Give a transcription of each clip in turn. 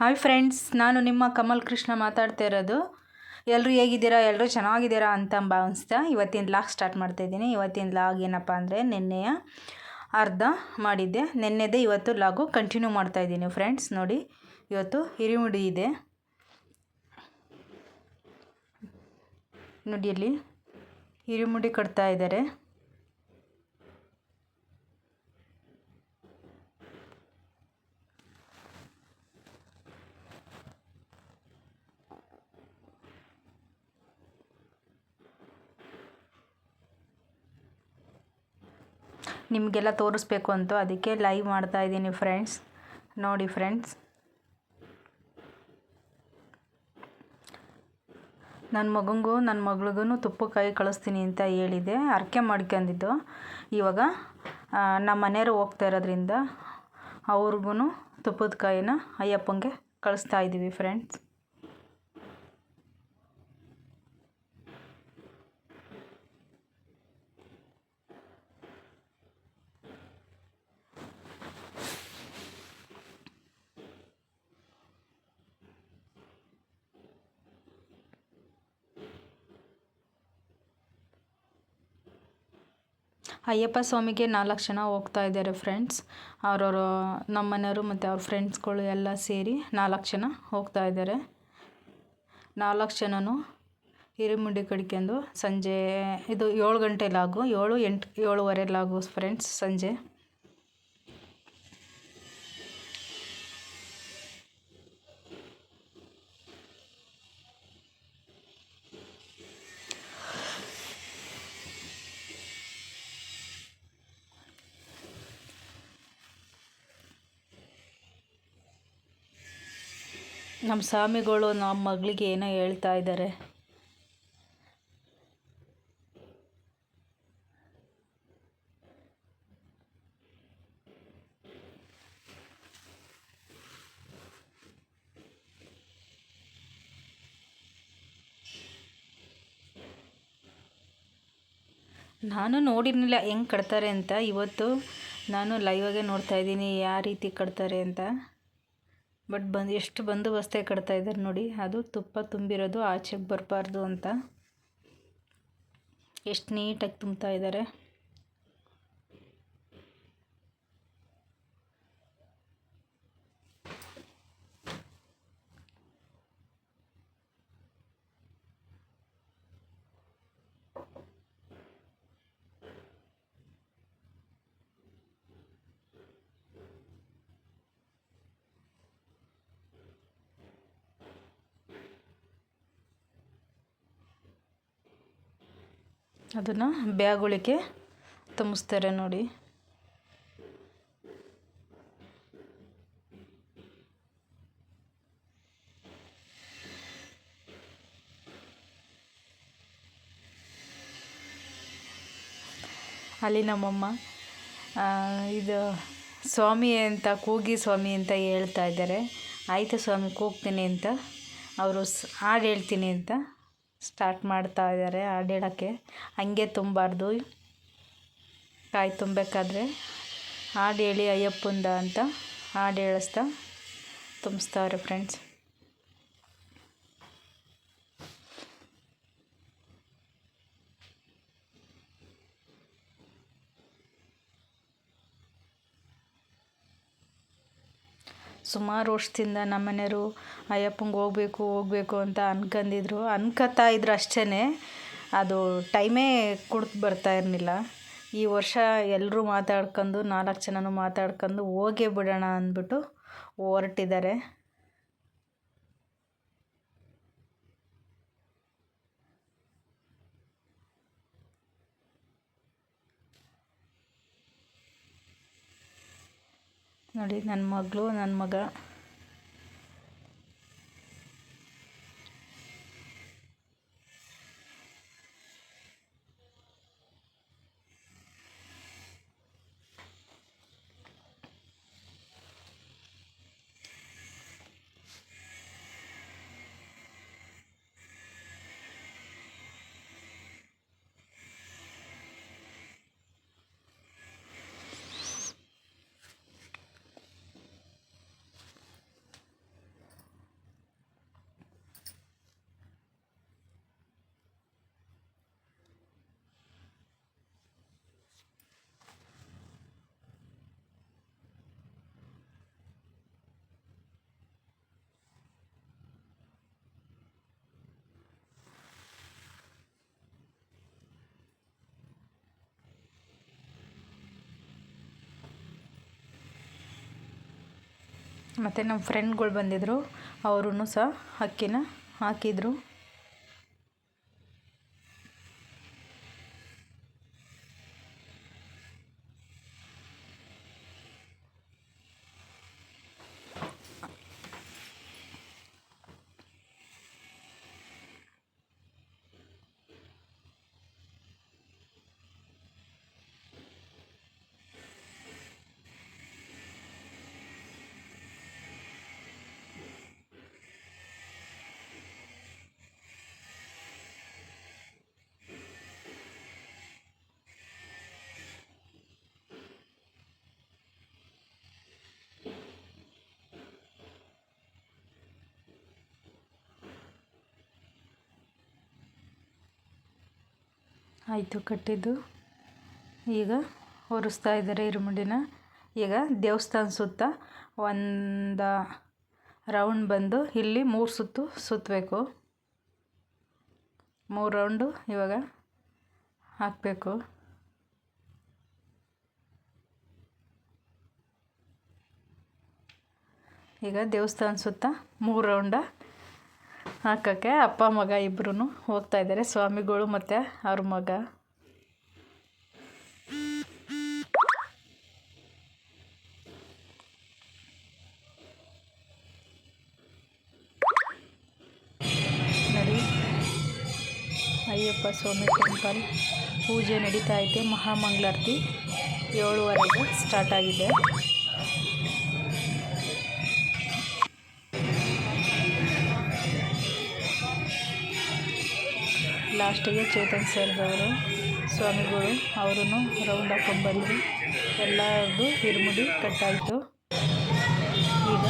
Hi friends, ನಾನು ನಿಮ್ಮ ಕಮಲ್ ಕೃಷ್ಣ ಮಾತಾಡ್ತಾ ಇರೋದು. ಎಲ್ಲರೂ ಹೇಗಿದ್ದೀರಾ? ಎಲ್ಲರೂ ಚೆನ್ನಾಗಿದ್ದೀರಾ ಅಂತ ಭಾವಿಸ್ತಾ ಇವತ್ತಿನ ಲಾಗ್ ಸ್ಟಾರ್ಟ್ ಮಾಡ್ತಾ ಇದ್ದೀನಿ. ಇವತ್ತಿನ ಲಾಗ್ ಏನಪ್ಪ ಅಂದರೆ ನಿನ್ನೆಯ ಅರ್ಧ ಮಾಡಿದ್ದೆ. ನಿನ್ನೆದೇ ಇವತ್ತು ಲಾಗು ಕಂಟಿನ್ಯೂ ಮಾಡ್ತಾಯಿದ್ದೀನಿ ಫ್ರೆಂಡ್ಸ್ ನೋಡಿ. ಇವತ್ತು ಹಿರಿಮುಡಿ ಇದೆ. ನೋಡಿ ಅಲ್ಲಿ ಹಿರಿಮುಡಿ ಕಟ್ತಾ ಇದ್ದಾರೆ. ನಿಮಗೆಲ್ಲ ತೋರಿಸ್ಬೇಕು ಅಂತ ಅದಕ್ಕೆ ಲೈವ್ ಮಾಡ್ತಾ ಇದ್ದೀನಿ ಫ್ರೆಂಡ್ಸ್ ನೋಡಿ ಫ್ರೆಂಡ್ಸ್ ನನ್ನ ಮಗಂಗೂ ನನ್ನ ಮಗಳಿಗೂ ತುಪ್ಪ ಕಾಯಿ ಕಳಿಸ್ತೀನಿ ಅಂತ ಹೇಳಿದೆ. ಅರ್ಕೆ ಮಾಡ್ಕೊಂಡಿದ್ದು. ಇವಾಗ ನಮ್ಮ ಮನೆಯವರು ಹೋಗ್ತಾ ಇರೋದ್ರಿಂದ ಅವ್ರಿಗೂ ತುಪ್ಪದ ಕಾಯಿನ ಅಯ್ಯಪ್ಪಂಗೆ ಕಳಿಸ್ತಾ ಇದ್ದೀವಿ ಫ್ರೆಂಡ್ಸ್ ಅಯ್ಯಪ್ಪ ಸ್ವಾಮಿಗೆ ನಾಲ್ಕು ಜನ ಹೋಗ್ತಾ ಇದ್ದಾರೆ ಫ್ರೆಂಡ್ಸ್ ಅವರವರು ನಮ್ಮ ಮನೆಯವರು ಮತ್ತು ಅವ್ರ ಫ್ರೆಂಡ್ಸ್ಗಳು ಎಲ್ಲ ಸೇರಿ ನಾಲ್ಕು ಜನ ಹೋಗ್ತಾ ಇದ್ದಾರೆ. ನಾಲ್ಕು ಜನನು ಹಿರಿಮುಂಡಿ ಕಡ್ಕೊಂಡು ಸಂಜೆ ಇದು ಏಳು ಗಂಟೆ ಲಾಗು ಏಳು ಎಂಟು ಏಳುವರೆ ಲಾಗು ಫ್ರೆಂಡ್ಸ್ ಸಂಜೆ. ನಮ್ಮ ಸ್ವಾಮಿಗಳು ನಮ್ಮ ಮಗಳಿಗೆ ಏನೋ ಹೇಳ್ತಾ ಇದ್ದಾರೆ. ನಾನು ನೋಡಿರಲಿಲ್ಲ ಹೆಂಗೆ ಕಟ್ತಾರೆ ಅಂತ. ಇವತ್ತು ನಾನು ಲೈವಾಗೆ ನೋಡ್ತಾ ಇದ್ದೀನಿ, ಯಾವ ರೀತಿ ಕಟ್ತಾರೆ ಅಂತ. ಬಟ್ ಬಂದು ಎಷ್ಟು ಬಂದೋಬಸ್ತೆ ಕಟ್ತಾ ಇದ್ದಾರೆ ನೋಡಿ, ಅದು ತುಪ್ಪ ತುಂಬಿರೋದು ಆಚೆಗೆ ಬರಬಾರ್ದು ಅಂತ. ಎಷ್ಟು ನೀಟಾಗಿ ತುಂಬ್ತಾ ಇದ್ದಾರೆ ಅದನ್ನು ಬ್ಯಾಗುಳಿಗೆ ತುಂಬಿಸ್ತಾರೆ ನೋಡಿ. ಅಲ್ಲಿ ನಮ್ಮಮ್ಮ ಇದು ಸ್ವಾಮಿ ಅಂತ, ಕೂಗಿ ಸ್ವಾಮಿ ಅಂತ ಹೇಳ್ತಾ ಇದ್ದಾರೆ. ಆಯಿತು ಸ್ವಾಮಿ, ಕೂಗ್ತೀನಿ ಅಂತ. ಅವರು ಹಾಡು ಹೇಳ್ತೀನಿ ಅಂತ. ಸ್ಟಾರ್ಟ್ ಮಾಡ್ತಾ ಇದ್ದಾರೆ ಹಾಡು ಹೇಳೋಕ್ಕೆ ಹಂಗೆ ತುಂಬಾರ್ದು. ಕಾಯಿ ತುಂಬಬೇಕಾದ್ರೆ ಹಾಡು ಹೇಳಿ ಅಯ್ಯಪ್ಪಂದ ಅಂತ ಹಾಡು ಹೇಳಿಸ್ತಾ ತುಂಬಿಸ್ತಾವ್ರೆ ಫ್ರೆಂಡ್ಸ್ ಸುಮಾರು ವರ್ಷದಿಂದ ನಮ್ಮ ಮನೆಯವರು, ಅಯ್ಯಪ್ಪಂಗೆ ಹೋಗ್ಬೇಕು ಹೋಗ್ಬೇಕು ಅಂತ ಅನ್ಕಂದಿದ್ರು. ಅನ್ಕತ್ತಾ ಇದ್ರು ಅಷ್ಟೇ ಅದು ಟೈಮೇ ಕುಡ್ದು ಬರ್ತಾ ಇರಲಿಲ್ಲ. ಈ ವರ್ಷ ಎಲ್ಲರೂ ಮಾತಾಡ್ಕೊಂಡು ನಾಲ್ಕು ಜನನೂ ಮಾತಾಡ್ಕೊಂಡು ಹೋಗೇ ಬಿಡೋಣ ಅಂದ್ಬಿಟ್ಟು ಹೊರಟಿದ್ದಾರೆ. ನೋಡಿ ನನ್ನ ಮಗಳು ನನ್ನ ಮಗ. ಮತ್ತು ನಮ್ಮ ಫ್ರೆಂಡ್ಗಳು ಬಂದಿದ್ದರು ಅವರೂ ಸಹ ಅಕ್ಕಿನ ಹಾಕಿದರು. ಆಯಿತು ಕಟ್ಟಿದ್ದು. ಈಗ ಒರೆಸ್ತಾ ಇದ್ದಾರೆ ಇರುಮುಡಿನ ಈಗ ದೇವಸ್ಥಾನ ಸುತ್ತ ಒಂದು ರೌಂಡ್ ಬಂದು ಇಲ್ಲಿ ಮೂರು ಸುತ್ತು ಸುತ್ತಬೇಕು ಮೂರು ರೌಂಡು ಇವಾಗ ಹಾಕಬೇಕು. ಈಗ ದೇವಸ್ಥಾನ ಸುತ್ತ ಮೂರು ರೌಂಡ ಹಾಕೋಕ್ಕೆ ಅಪ್ಪ ಮಗ ಇಬ್ಬರೂ ಹೋಗ್ತಾ ಇದ್ದಾರೆ ಸ್ವಾಮಿಗಳು ಮತ್ತು ಅವ್ರ ಮಗ. ಅಯ್ಯಪ್ಪ ಸ್ವಾಮಿ ಟೆಂಪಲ್ ಪೂಜೆ ನಡೀತಾ ಐತೆ, ಮಹಾಮಂಗಳಾರತಿ ಏಳುವರೆಗೆ ಸ್ಟಾರ್ಟ್ ಆಗಿದೆ. ಲಾಸ್ಟಿಗೆ ಚೇತನ್ ಸರ್ ಅವರು ಸ್ವಾಮಿಗಳು ಅವರು ರೌಂಡ್ ಹಾಕೊಂಡ್ಬಂದು ಎಲ್ಲರದ್ದು ಹಿರುಮುಡಿ ಕಟ್ಟಾಯಿತು. ಈಗ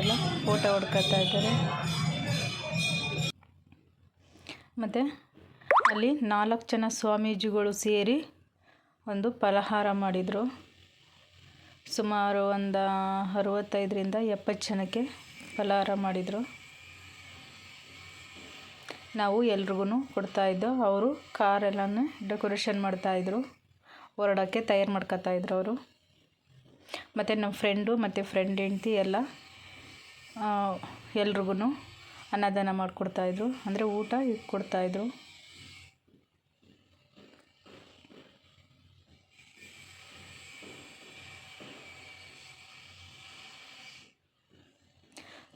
ಎಲ್ಲ ಫೋಟೋ ಹೊಡ್ಕೊತಾ ಇದ್ದಾರೆ. ಮತ್ತು ಅಲ್ಲಿ ನಾಲ್ಕು ಜನ ಸ್ವಾಮೀಜಿಗಳು ಸೇರಿ ಒಂದು ಫಲಹಾರ ಮಾಡಿದರು. ಸುಮಾರು ಒಂದು ಅರವತ್ತೈದರಿಂದ ಎಪ್ಪತ್ತು ಜನಕ್ಕೆ ಫಲಹಾರ ಮಾಡಿದರು. ನಾವು ಎಲ್ರಿಗೂ ಕೊಡ್ತಾಯಿದ್ದೋ ಅವರು ಕಾರೆಲ್ಲನೂ ಡೆಕೋರೇಷನ್ ಮಾಡ್ತಾಯಿದ್ರು ಹೊರಡೋಕ್ಕೆ ತಯಾರು ಮಾಡ್ಕೊತಾಯಿದ್ರು ಅವರು. ಮತ್ತು ನಮ್ಮ ಫ್ರೆಂಡು ಮತ್ತು ಫ್ರೆಂಡ್ ಹೆಂಡ್ತಿ ಎಲ್ಲ ಎಲ್ರಿಗೂ ಅನ್ನದಾನ ಮಾಡಿಕೊಡ್ತಾಯಿದ್ರು ಅಂದರೆ ಊಟ ಕೊಡ್ತಾಯಿದ್ರು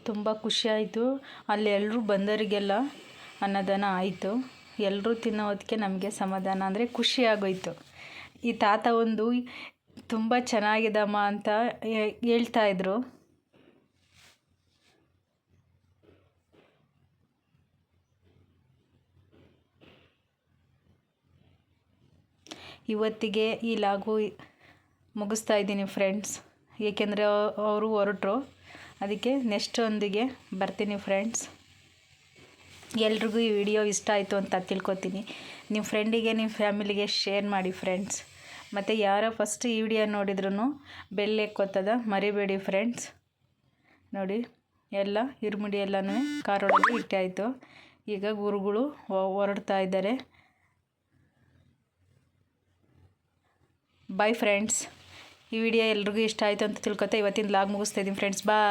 ತುಂಬ ಖುಷಿಯಾಯಿತು ಅಲ್ಲಿ ಎಲ್ಲರೂ ಬಂದವರಿಗೆಲ್ಲ ಅನ್ನದಾನ ಆಯಿತು. ಎಲ್ಲರೂ ತಿನ್ನೋದಕ್ಕೆ ನಮಗೆ ಸಮಾಧಾನ ಅಂದರೆ ಖುಷಿ ಈ ತಾತ ಒಂದು ತುಂಬ ಚೆನ್ನಾಗಿದಮ್ಮ ಅಂತ ಹೇಳ್ತಾ ಇದ್ರು. ಇವತ್ತಿಗೆ ಈ ಲಾಗು ಮುಗಿಸ್ತಾ ಇದ್ದೀನಿ ಫ್ರೆಂಡ್ಸ್. ಏಕೆಂದರೆ ಅವರು ಹೊರಟರು. ಅದಕ್ಕೆ ನೆಕ್ಸ್ಟ್ ಒಂದಿಗೆ ಬರ್ತೀನಿ ಫ್ರೆಂಡ್ಸ್. ಎಲ್ರಿಗೂ ಈ ವಿಡಿಯೋ ಇಷ್ಟ ಆಯಿತು ಅಂತ ತಿಳ್ಕೊತೀನಿ. ನಿಮ್ಮ ಫ್ರೆಂಡಿಗೆ ನಿಮ್ಮ ಫ್ಯಾಮಿಲಿಗೆ ಶೇರ್ ಮಾಡಿ ಫ್ರೆಂಡ್ಸ್ ಮತ್ತು ಯಾರೋ ಫಸ್ಟ್ ಈ ವಿಡಿಯೋ ನೋಡಿದ್ರು ಬೆಲ್ಲ ಎಕ್ಕೋತದ ಮರಿಬೇಡಿ ಫ್ರೆಂಡ್ಸ್ ನೋಡಿ, ಎಲ್ಲ ಇರುಮುಡಿ ಎಲ್ಲನೂ ಕಾರೊಳಗೆ ಇಟ್ಟಾಯಿತು ಈಗ ಗುರುಗಳು ಹೊರಡ್ತಾ ಇದ್ದಾರೆ. ಬಾಯ್ ಫ್ರೆಂಡ್ಸ್ ಈ ವಿಡಿಯೋ ಎಲ್ರಿಗೂ ಇಷ್ಟ ಆಯಿತು ಅಂತ ತಿಳ್ಕೊತಾ ಇವತ್ತಿನ ಲಾಗ್ ಮುಗಿಸ್ತಾ ಇದ್ದೀನಿ ಫ್ರೆಂಡ್ಸ್ ಬಾಯ್